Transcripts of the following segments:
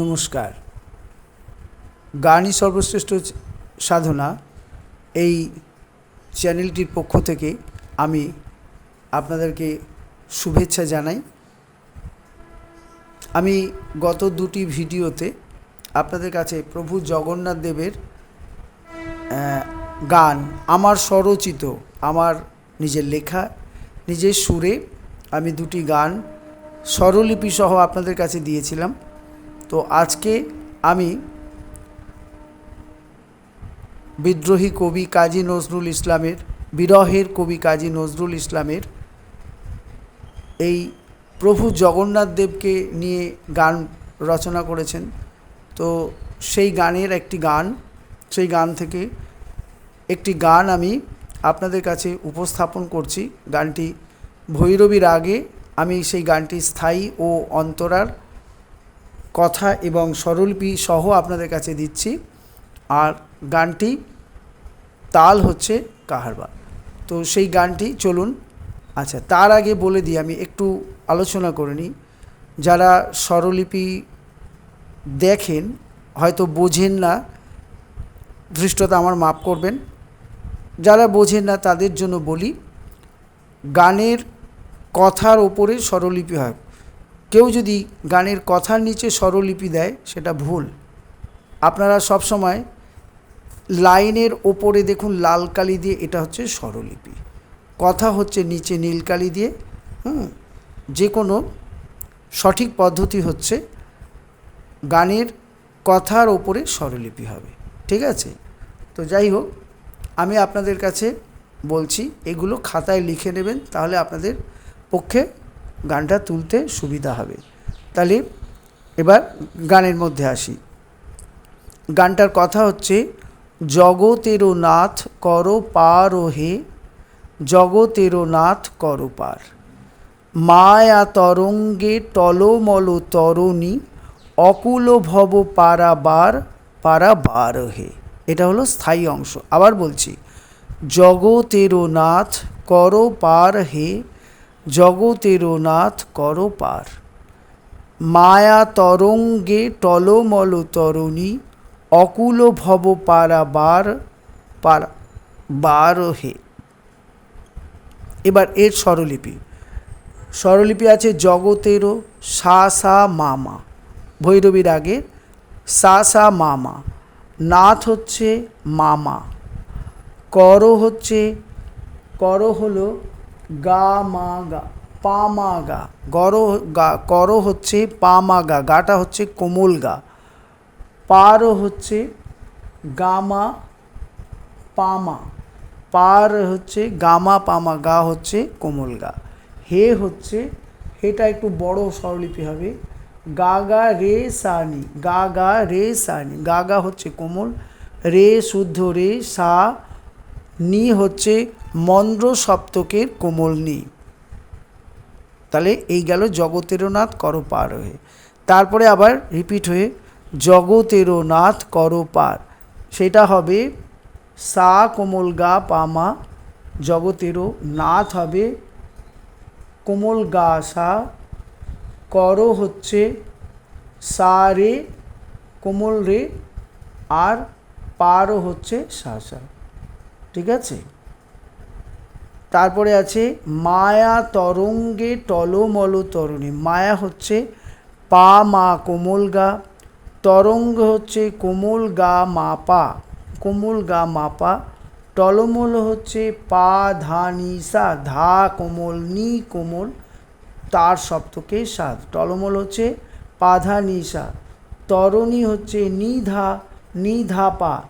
নমস্কার। গানই সর্বশ্রেষ্ঠ সাধনা এই চ্যানেলটির পক্ষ থেকে আমি আপনাদেরকে শুভেচ্ছা জানাই। আমি গত দুটি ভিডিওতে আপনাদের কাছে প্রভু জগন্নাথ দেবের গান, আমার স্বরচিত, আমার নিজের লেখা, নিজের সুরে আমি দুটি গান স্বরলিপি সহ আপনাদের কাছে দিয়েছিলাম। তো আজকে আমি বিদ্রোহী কবি কাজী নজরুল ইসলামের, বিরহের কবি কাজী নজরুল ইসলামের এই প্রভু জগন্নাথ দেবকে নিয়ে গান রচনা করেছেন। তো সেই গানের একটি গান, সেই গান থেকে একটি গান আমি আপনাদের কাছে উপস্থাপন করছি। গানটি ভৈরবীর আগে আমি সেই গানটি স্থায়ী ও অন্তরার কথা এবং স্বরলিপি সহ আপনাদের কাছে দিচ্ছি। আর গানটি তাল হচ্ছে কাহারবা তো সেই গানটি চলুন। আচ্ছা তার আগে বলে দিই, আমি একটু আলোচনা করে নিই। যারা স্বরলিপি দেখেন, হয়তো বোঝেন না, ধৃষ্টতা আমার মাপ করবেন। যারা বোঝেন না, তাদের জন্য বলি, গানের কথার ওপরে স্বরলিপি হয়। কেউ যদি গানের কথার নিচে স্বরলিপি দেয়, সেটা ভুল। আপনারা সব সময় লাইনের ওপরে দেখুন, লাল কালি দিয়ে এটা হচ্ছে স্বরলিপি। কথা হচ্ছে নিচে নীল কালি দিয়ে, হুম? যে কোনো সঠিক পদ্ধতি হচ্ছে গানের কথার ওপরে স্বরলিপি হবে। ঠিক আছে? তো যাই হোক, আমি আপনাদের কাছে বলছি, এগুলো খাতায় লিখে নেবেন, তাহলে আপনাদের পক্ষে গানটা তুলতে সুবিধা হবে। তাহলে এবার গানের মধ্যে আসি। গানটার কথা হচ্ছে, জগতেরও নাথ কর পার ও হে, জগতেরও নাথ কর পার। মায়া তরঙ্গে টলমল তরণী, অকুল ভব পারাবার পারাবার হে। এটা হলো স্থায়ী অংশ। আবার বলছি, জগতেরও নাথ কর পার হে জগতেরও নাথ কর পার। মায়া তরঙ্গে টলমল তরণী, অকুল ভব পারা বার হে। এবার এর স্বরলিপি। স্বরলিপি আছে জগতেরও সা সা মামা ভৈরবীর আগে সা সা মামা নাথ হচ্ছে মামা কর হচ্ছে, কর হলো গা মা গা পা মা গা গর গা কর হচ্ছে পা মা গা গাটা হচ্ছে কোমল গা পারও হচ্ছে গামা, পামা, পার হচ্ছে গামা, পামা, গা হচ্ছে কোমল গা হে হচ্ছে, হেটা একটু বড় স্বরলিপি হবে গা গা রে সানি গা গা রে সানি গা গা হচ্ছে কোমল, রে শুদ্ধ রে সা নি হচ্ছে মন্দ্র সপ্তকের কোমল নি তাহলে এই গেল জগতেরও নাথ, কর পার হয়ে। তারপরে আবার রিপিট হয়ে, জগতেরও নাথ, কর পার। সেটা হবে, সা কোমল গা পামা জগতেরও নাথ হবে, কোমল গা সা, কর হচ্ছে, সা রে, কোমল রে, আর পারও হচ্ছে সা সা। ঠিক আছে? তারপরে আছে মায়া তরঙ্গে টলমল তরণী। মায়া হচ্ছে পা, মা কোমল গা। তরঙ্গ হচ্ছে কোমল গা, মা পা। কোমল গা, মা পা। টলমল হচ্ছে পা, ধা, নি, সা। ধা কোমল, নি কোমল। তার সপ্তকে সাত টলমল হচ্ছে পা, ধা, নি, সা। তরণী হচ্ছে নি, ধা নি, ধা, পা।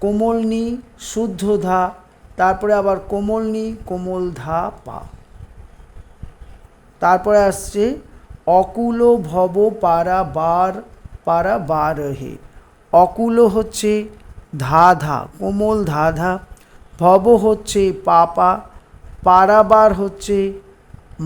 কোমল, নি, শুদ্ধ, ধা। তারপরে আবার কোমল নি কোমল ধা পা। তারপরে আসছে অকুল ভব পারা বার পারা বার হে অকুল হচ্ছে ধা ধা কোমল ধা ধা ভব হচ্ছে পা পাপা। পারাবার হচ্ছে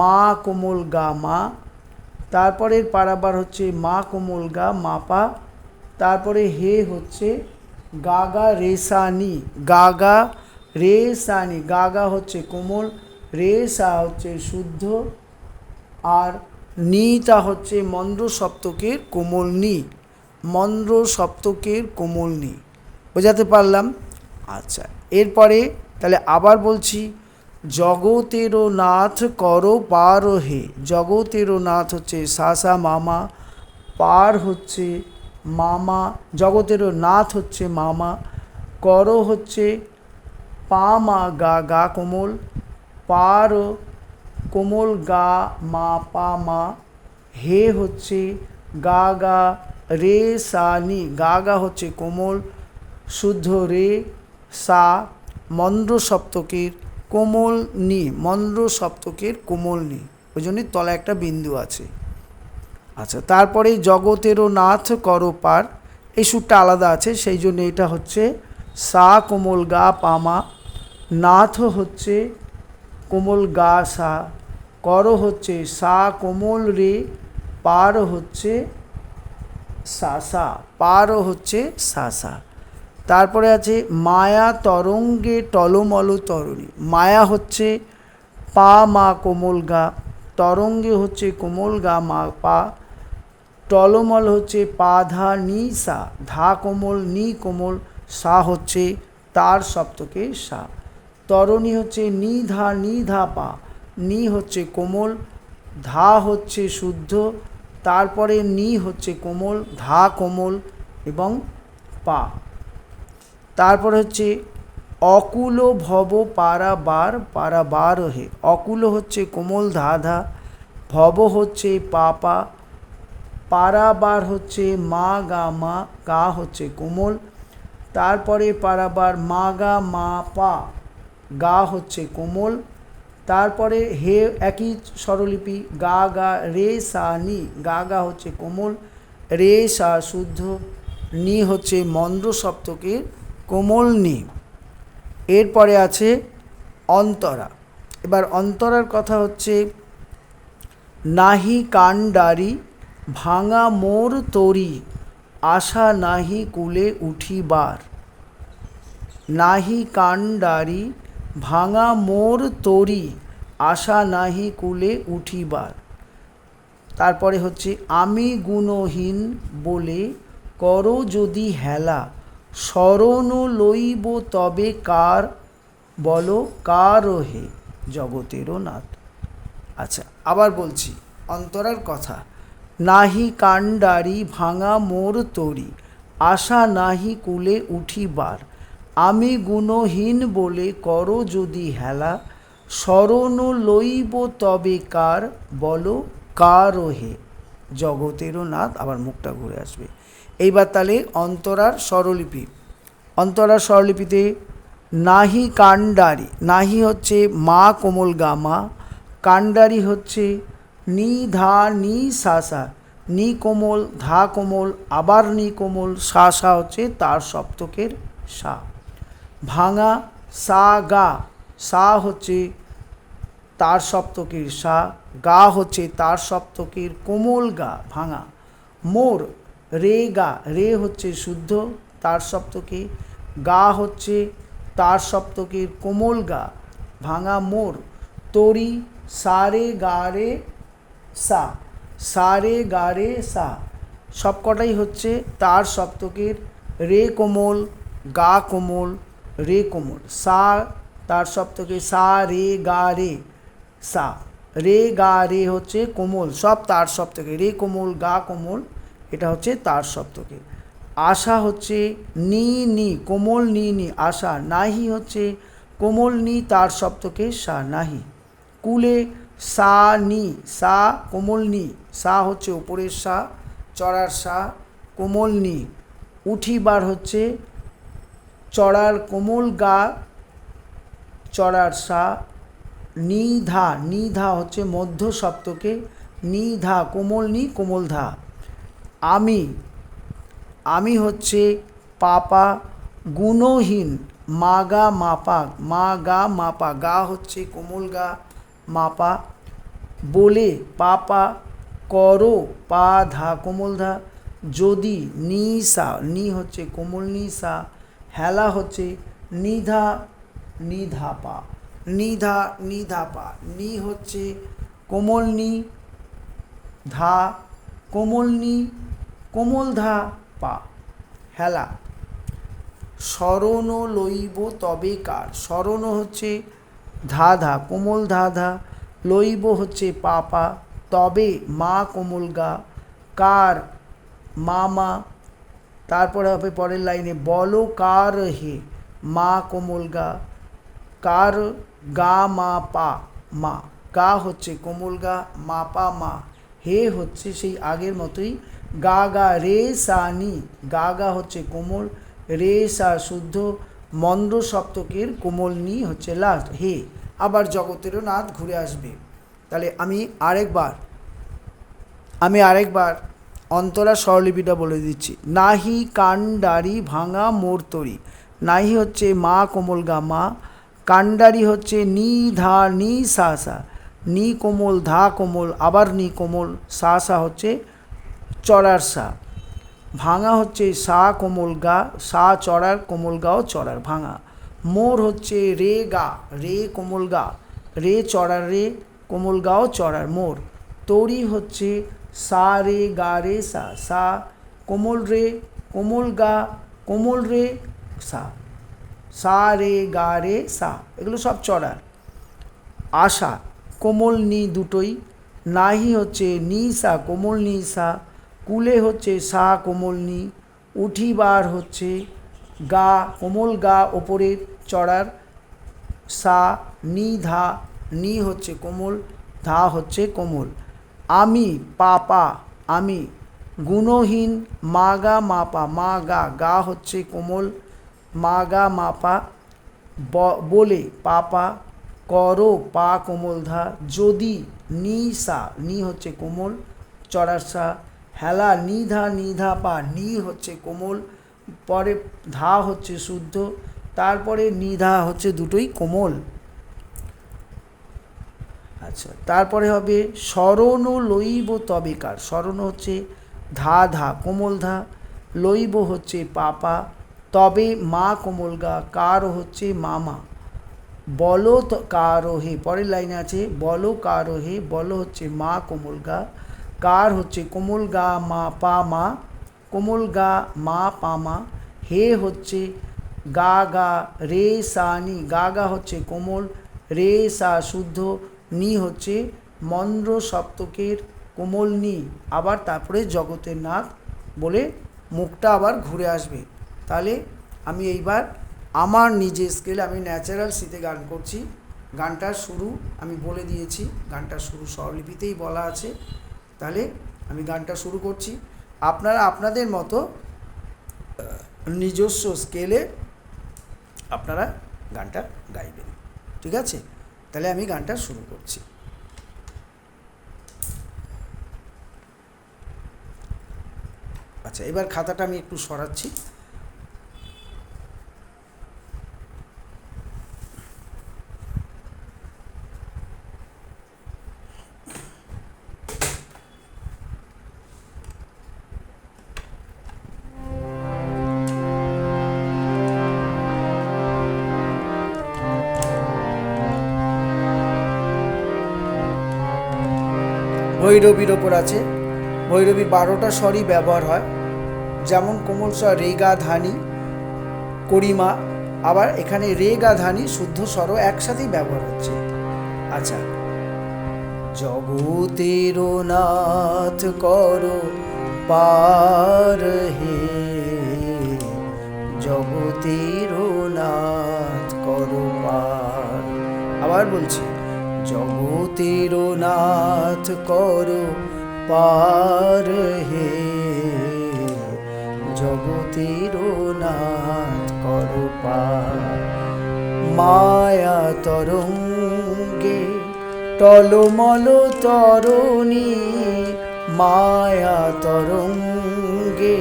মা কোমল গা মা। তারপরের পারাবার হচ্ছে মা কোমল গা মাপা। তারপরে হে হচ্ছে গাগা রেসানি, গাগা রে সানি গাগা হচ্ছে কোমল রে সা হচ্ছে শুদ্ধ, আর নিটা হচ্ছে মন্দ্র সপ্তকের কোমল নি মন্দ্র সপ্তকের কোমল নি বোঝাতে পারলাম? আচ্ছা এরপরে তাহলে আবার বলছি, জগতেরও নাথ কর পার হে জগতেরও নাথ হচ্ছে সাসা মামা, পার হচ্ছে মামা, জগতেরও নাথ হচ্ছে মামা, কর হচ্ছে পা মা গা গা কোমল পার কোমল গা মা পা মা হে হচ্ছে গা গা রে সা নি গা গা হচ্ছে কোমল, শুদ্ধ রে সা, মন্দ্র সপ্তকের কোমল নি, মন্দ্র সপ্তকের কোমল নি ওই জন্যই তলায় একটা বিন্দু আছে। আচ্ছা তারপরে জগতেরও নাথ করো পার এই সুরটা আলাদা আছে সেই জন্য এটা হচ্ছে সা কোমল গা পামা নাথ হচ্ছে কোমল গা সা, কর হচ্ছে সা কোমল রে, পার হচ্ছে সা সা পারও হচ্ছে সা সা। তারপরে আছে মায়া তরঙ্গে টলমল তরণী। মায়া হচ্ছে পা মা কোমল গা, তরঙ্গে হচ্ছে কোমল গা মা পা, টলমল হচ্ছে পা ধা নি সা, ধা কোমল নি কোমল সা হচ্ছে তার সপ্তকে সা। তরণী হচ্ছে নি ধা নি ধা পা। নি হচ্ছে কোমল, ধা হচ্ছে শুদ্ধ, তারপরে নি হচ্ছে কোমল, ধা কোমল এবং পা। তারপর হচ্ছে অকুল ভব পারাবার পারাবার হে। অকুল হচ্ছে কোমল, ধা ধা। ভব হচ্ছে পা পা। পারাবার হচ্ছে মা গা মা, গা হচ্ছে কোমল। তারপরে পারাবার মা গা মা পা। গা হচ্ছে কোমল। তারপরে হে একই স্বরলিপি, গা গা রে সা নি, গা গা হচ্ছে কোমল, রে সা শুদ্ধ, নি হচ্ছে মন্দ্র সপ্তকের কোমল নি। এরপরে আছে অন্তরা। এবার অন্তরার কথা হচ্ছে, নাহি কাণ্ডারি ভাঙা মোর তরি, আশা নাহি কুলে উঠিবার। নাহি কাণ্ডারি ভাঙা মোর তরি, আশা নাহি কুলে উঠিবার। তারপরে হচ্ছে, আমি গুণহীন বলে করো যদি হেলা স্মরণ লইব তবে কার, বলো কার হে জগতেরও নাথ। আচ্ছা আবার বলছি অন্তরার কথা। নাহি কাণ্ডারি ভাঙা মোর তরি, আশা নাহি কুলে উঠিবার। আমি গুণহীন বলে করো যদি হেলা স্মরণ লইব তবে কার, বলো কার হে। জগতেরও নাথ, আবার মুখটা ঘুরে আসবে। এইবার তাহলে অন্তরার স্বরলিপি। অন্তরার স্বরলিপিতে, নাহি কাণ্ডারি, নাহি হচ্ছে মা কোমল গামা, কাণ্ডারি হচ্ছে নি ধা নি সা সা, নি কোমল ধা কোমল, আবার নি কোমল সা সা হচ্ছে তার সপ্তকের সা। ভাঙা সা গা। সা হচ্ছে তার সপ্তকের সা, গা হচ্ছে তার সপ্তকের কোমল গা, ভাঙা। মোর, রে গা। রে হচ্ছে শুদ্ধ, তার সপ্তকে। গা হচ্ছে তার সপ্তকের কোমল গা, ভাঙা মোর। তরি সারে গা রে সা। সারে গা রে সা। সবকটাই হচ্ছে তার সপ্তকের রে কোমল, গা কোমল রে কোমল সা, তার সপ্তকে সা, রে, গা, রে, সা। রে, গা, রে হচ্ছে কোমল, সব তার সপ্তকে রে কোমল, গা কোমল, এটা হচ্ছে তার সপ্তকে আশা হচ্ছে নি নি, কোমল, নি নি, আশা। নাহি হচ্ছে কোমল, নি, তার সপ্তকে সা, নাহি। কুলে সা, নি, সা, কোমল, নি, সা হচ্ছে উপরের সা, চড়ার সা, কোমল, নি। উঠিবার হচ্ছে চড়ার কোমল গা, চড়ার সা, নিধা নিধা হচ্ছে মধ্য সপ্তকে, নিধা, কোমল নি, কোমল ধা। আমি আমি হচ্ছে পাপা, গুণহীন, মা গা, মাপা, মা গা, মাপা, গা হচ্ছে কোমল গা, মাপা। বলে, পাপা, করো, পা ধা, কোমল ধা। যদি নি সা, নি হচ্ছে কোমল নি সা হেলা হচ্ছে নিধা নিধা পা নিধা নিধা পা নি হচ্ছে কোমল নি ধা, কোমলনি কোমল ধা পা হেলা। স্মরণ লইব তবে কার? স্মরণ হচ্ছে ধা ধা কোমল ধা ধা লইব হচ্ছে পা পা তবে মা কোমল গা। কার? মা মা তারপরে হবে পরের লাইনে, বলো কার হে? মা কোমল গা। কার গা মা পা মা। গা হচ্ছে কোমল গা, মা পা মা। হে হচ্ছে সেই আগের মতোই গা গা, রে সা নি। গা গা হচ্ছে কোমল, রে সা শুদ্ধ। মন্দ্র সপ্তকের কোমল নি হচ্ছে লাস্ট, হে। আবার জগতেরও নাথ ঘুরে আসবে। তাহলে আমি আরেকবার আমি আরেকবার অন্তরা স্বরলিপিটা বলে দিচ্ছি। নাহি কান্ডারি ভাঙা মোরতরি। নাহি হচ্ছে মা কোমল গা মা। কান্ডারি হচ্ছে নি ধা নি সা সা। নি কোমল ধা কোমল, আবার নি কোমল, সা সা হচ্ছে চড়ার সা। ভাঙা হচ্ছে সা কোমল গা, সা চড়ার, কোমল গাও চড়ার। ভাঙা। মোর হচ্ছে রে গা, রে কোমল গা। রে চড়ার রে, কোমল গাও চড়ার। মোর। তরি হচ্ছে সা রে গা রে সা সা কোমল রে কোমল গা, কোমল রে সা সা রে গা রে সা, এগুলো সব চড়ার। আশা, কোমল নি দুটোই, নাহি হচ্ছে নি সা, কোমল নি সা, কুলে হচ্ছে সা, কোমল নি, উঠিবার হচ্ছে গা, কোমল গা ওপরের চড়ার, সা নি ধা, নি হচ্ছে কোমল, ধা হচ্ছে কোমল। আমি, পাপা, আমি। গুণহীন মা গা মাপা মা গা গা হচ্ছে কোমল মা গা মাপা বলে, পাপা, করো, পা কোমল ধা যদি, নি, সা, নি হচ্ছে কোমল চড়ার সা হেলা নিধা নিধা পা, নি হচ্ছে কোমল, পরে ধা হচ্ছে শুদ্ধ, তারপরে নিধা হচ্ছে দুটোই কোমল। আচ্ছা তারপরে হবে স্মরণ লইব তবেকার স্মরণ হচ্ছে ধা ধা, কোমল ধা। লইব হচ্ছে পাপা, তবে মা কোমল গা, কার হচ্ছে মামা। বলো কারও হে, পরের লাইনে আছে, বলো কারও হে, বলো হচ্ছে মা কোমল গা, কার হচ্ছে কোমল গা, মা পা মা, কোমল গা, মা পা মা। হে হচ্ছে গা গা, রে সা নি, গা গা হচ্ছে কোমল, রে সা শুদ্ধ নি হচ্ছে মন্দ্র সপ্তকের কোমল নি, আবার তারপরে জগতের নাথ বলে মুখটা আবার ঘুরে আসবে। তাহলে আমি এইবার আমার নিজের স্কেলে আমি ন্যাচারাল সিতে গান করছি। গানটার শুরু আমি বলে দিয়েছি গানটার শুরু স্বরলিপিতেই বলা আছে। তাহলে আমি গানটা শুরু করছি। আপনারা আপনাদের মতো নিজস্ব স্কেলে আপনারা গানটা গাইবেন। ঠিক আছে? তাহলে আমি গানটা শুরু করছি। আচ্ছা এবার খাতাটা আমি একটু সরাচ্ছি। ভৈরবীর ওপর আছে। ভৈরবী বারোটা স্বরই ব্যবহার হয়। যেমন কোমল স্বর রেগা ধানি করিমা, আবার এখানে রেগা ধানি শুদ্ধ স্বরও একসাথেই ব্যবহার হচ্ছে। আচ্ছা। জগতের নাথ কর পার হে। জগতের নাথ কর পার। আবার বলছি জগতের নাথ কর পার হে। জগতের নাথ কর পার। মায়া তরঙ্গে টলমল তরণী। মায়া তরঙ্গে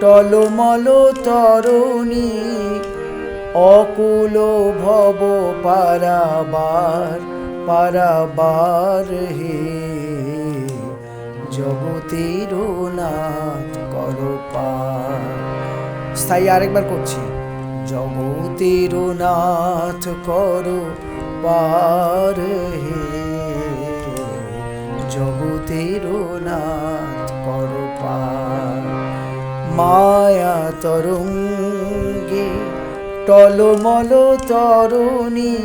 টলমল তরণী। অকুল ভব পারাবার পারাবার হে। জগতের নাথ কর স্থায়ী আরেকবার করছি। জগতের নাথ কর পার হে। জগতের নাথ কর পার মায়া তরঙ্গে টলমল তরণী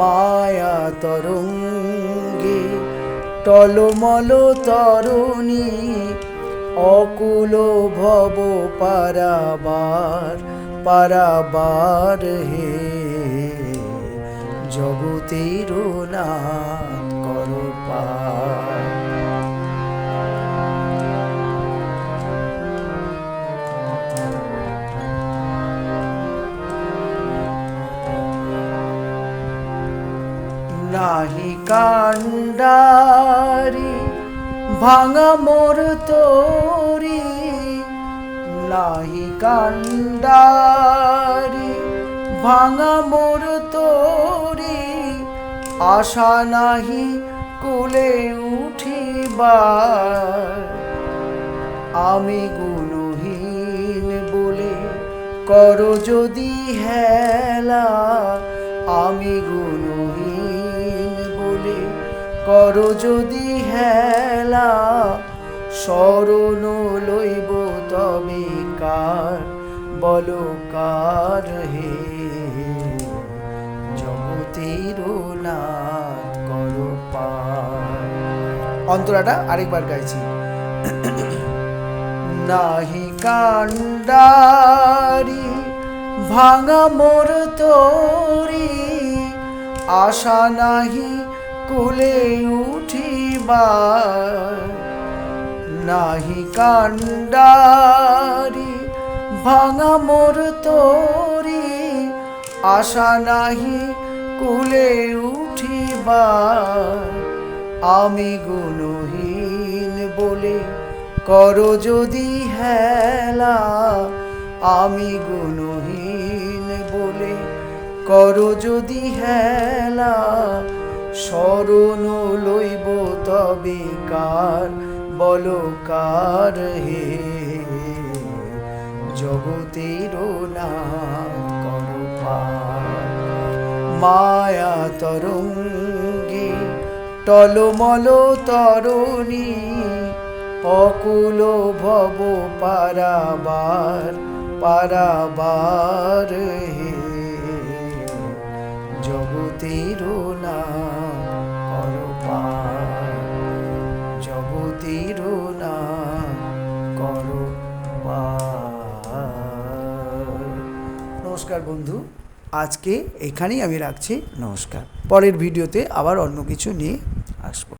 মায়া তরঙ্গে টলমল তরণী অকুল ভব পারাবার পারাবার হে। জগতের নাথ নাহি কান্ডারি, ভাঙা মোর তোরি। নাহি কান্ডারি, ভাঙা মোর তোরি। আশা নাহি কুলে উঠিবার। আমি গুণহীন বলে করো যদি হেলা, আমি বলে করো যদি হেলা, স্মরণ লইব তবে কার? বলো কার হে? জগতের নাথ করো অন্তরাটা আরেকবার গাইছি। নাহি কান্ডারি ভাঙা মোর তোরি, আশা নাহি কুলে উঠিবা নাহি কান্ডারি ভাঙা মোর তোরি, আশা নাহি কুলে উঠিবা আমি গুণহীন বলে করো যদি হেলা, আমি গুণহীন বলে করো যদি হেলা স্মরণ লইব তবে কার? বলো কার হে? জগতের মায়া তরঙ্গে টলমল তরণী, অকুল ভব পারাবার পারাবার হে। নমস্কার বন্ধু। আজকে এখানেই আমি রাখছি। নমস্কার। পরের ভিডিওতে আবার অন্য কিছু নিয়ে আসব।